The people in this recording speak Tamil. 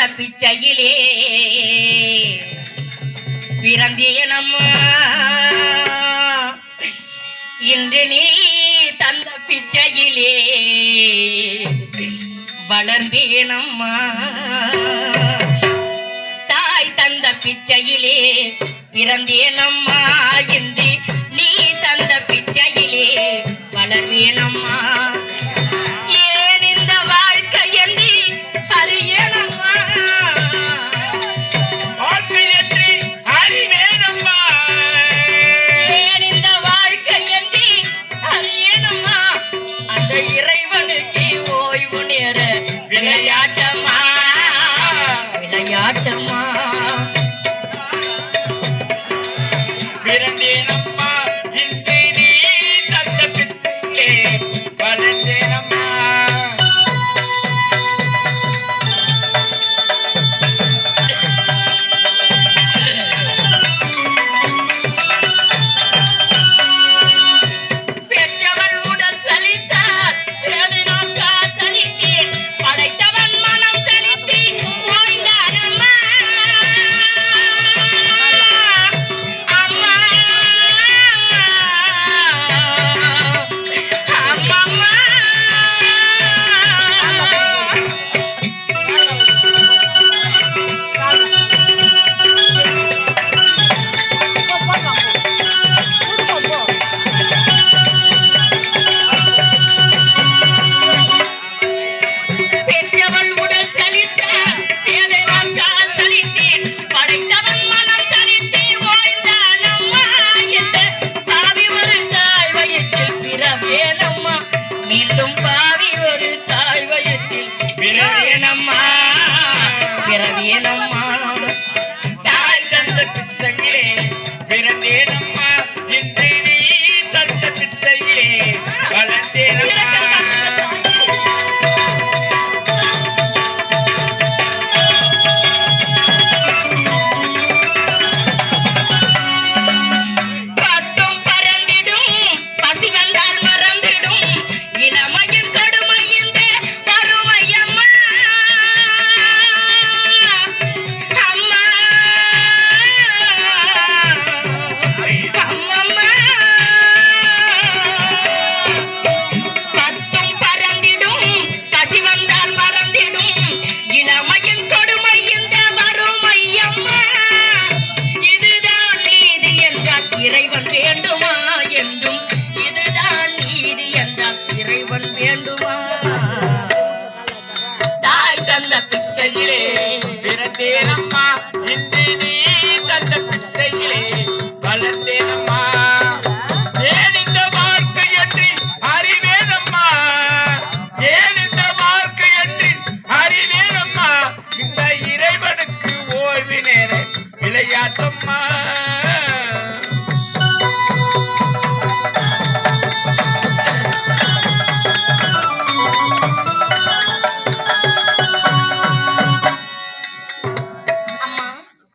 பிறந்த பிச்சையிலே பிறந்திய நம்ம. இன்று நீ தந்த பிச்சையிலே வளர்ந்தேனம்மா தாய் தந்த பிச்சையிலே பிறந்தேனம்மா இன்று நீ தந்த பிச்சையிலே வளர்வேனம்மா Pero பாடுவா